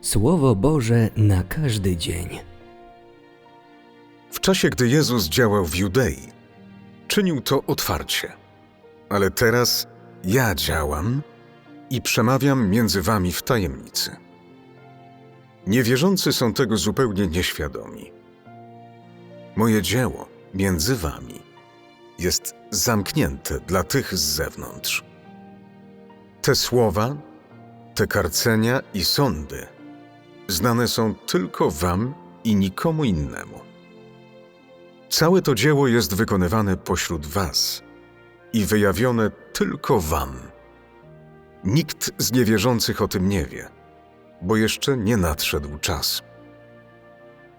Słowo Boże na każdy dzień. W czasie, gdy Jezus działał w Judei, czynił to otwarcie. Ale teraz ja działam i przemawiam między wami w tajemnicy. Niewierzący są tego zupełnie nieświadomi. Moje dzieło między wami jest zamknięte dla tych z zewnątrz. Te słowa, te karcenia i sądy znane są tylko wam i nikomu innemu. Całe to dzieło jest wykonywane pośród Was i wyjawione tylko Wam. Nikt z niewierzących o tym nie wie, bo jeszcze nie nadszedł czas.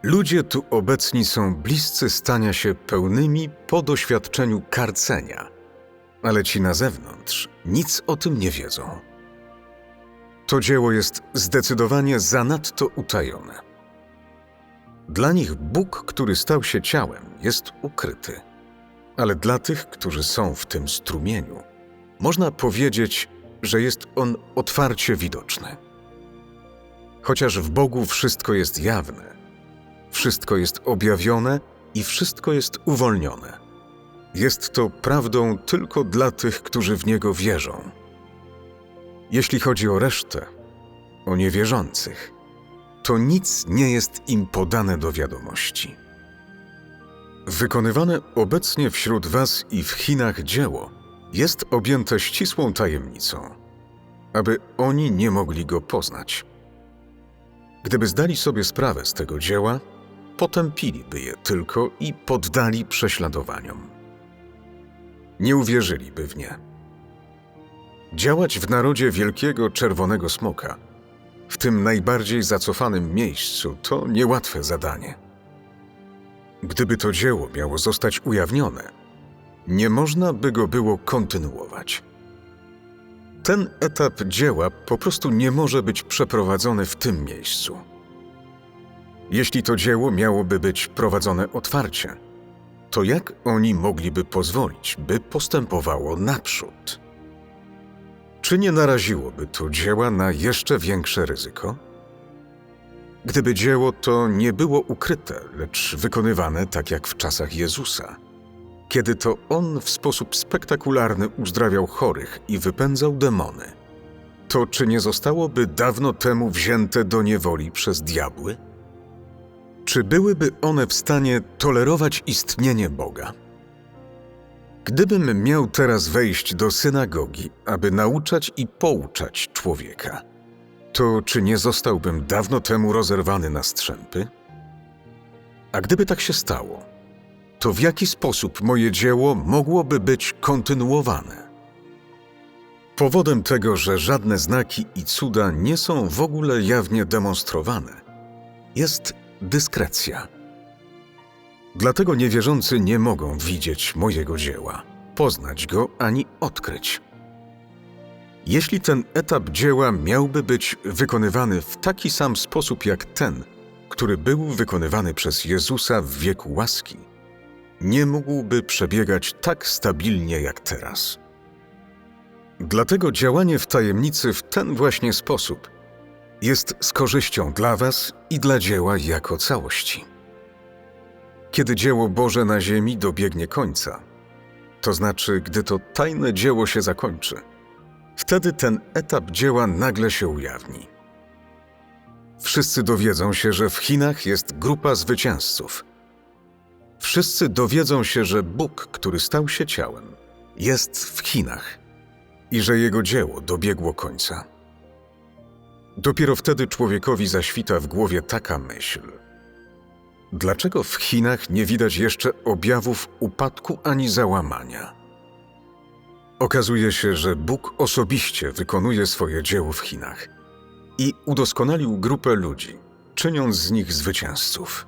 Ludzie tu obecni są bliscy stania się pełnymi po doświadczeniu karcenia, ale ci na zewnątrz nic o tym nie wiedzą. To dzieło jest zdecydowanie zanadto utajone. Dla nich Bóg, który stał się ciałem, jest ukryty. Ale dla tych, którzy są w tym strumieniu, można powiedzieć, że jest on otwarcie widoczny. Chociaż w Bogu wszystko jest jawne, wszystko jest objawione i wszystko jest uwolnione. Jest to prawdą tylko dla tych, którzy w Niego wierzą. Jeśli chodzi o resztę, o niewierzących, to nic nie jest im podane do wiadomości. Wykonywane obecnie wśród Was i w Chinach dzieło jest objęte ścisłą tajemnicą, aby oni nie mogli go poznać. Gdyby zdali sobie sprawę z tego dzieła, potępiliby je tylko i poddali prześladowaniom. Nie uwierzyliby w nie. Działać w narodzie wielkiego czerwonego smoka – w tym najbardziej zacofanym miejscu to niełatwe zadanie. Gdyby to dzieło miało zostać ujawnione, nie można by go było kontynuować. Ten etap dzieła po prostu nie może być przeprowadzony w tym miejscu. Jeśli to dzieło miałoby być prowadzone otwarcie, to jak oni mogliby pozwolić, by postępowało naprzód? Czy nie naraziłoby to dzieła na jeszcze większe ryzyko? Gdyby dzieło to nie było ukryte, lecz wykonywane tak jak w czasach Jezusa, kiedy to on w sposób spektakularny uzdrawiał chorych i wypędzał demony, to czy nie zostałoby dawno temu wzięte do niewoli przez diabły? Czy byłyby one w stanie tolerować istnienie Boga? Gdybym miał teraz wejść do synagogi, aby nauczać i pouczać człowieka, to czy nie zostałbym dawno temu rozerwany na strzępy? A gdyby tak się stało, to w jaki sposób moje dzieło mogłoby być kontynuowane? Powodem tego, że żadne znaki i cuda nie są w ogóle jawnie demonstrowane, jest dyskrecja. Dlatego niewierzący nie mogą widzieć mojego dzieła, poznać go ani odkryć. Jeśli ten etap dzieła miałby być wykonywany w taki sam sposób jak ten, który był wykonywany przez Jezusa w wieku łaski, nie mógłby przebiegać tak stabilnie jak teraz. Dlatego działanie w tajemnicy w ten właśnie sposób jest z korzyścią dla Was i dla dzieła jako całości. Kiedy dzieło Boże na ziemi dobiegnie końca, to znaczy, gdy to tajne dzieło się zakończy, wtedy ten etap dzieła nagle się ujawni. Wszyscy dowiedzą się, że w Chinach jest grupa zwycięzców. Wszyscy dowiedzą się, że Bóg, który stał się ciałem, jest w Chinach i że jego dzieło dobiegło końca. Dopiero wtedy człowiekowi zaświta w głowie taka myśl – Dlaczego w Chinach nie widać jeszcze objawów upadku ani załamania? Okazuje się, że Bóg osobiście wykonuje swoje dzieło w Chinach i udoskonalił grupę ludzi, czyniąc z nich zwycięzców.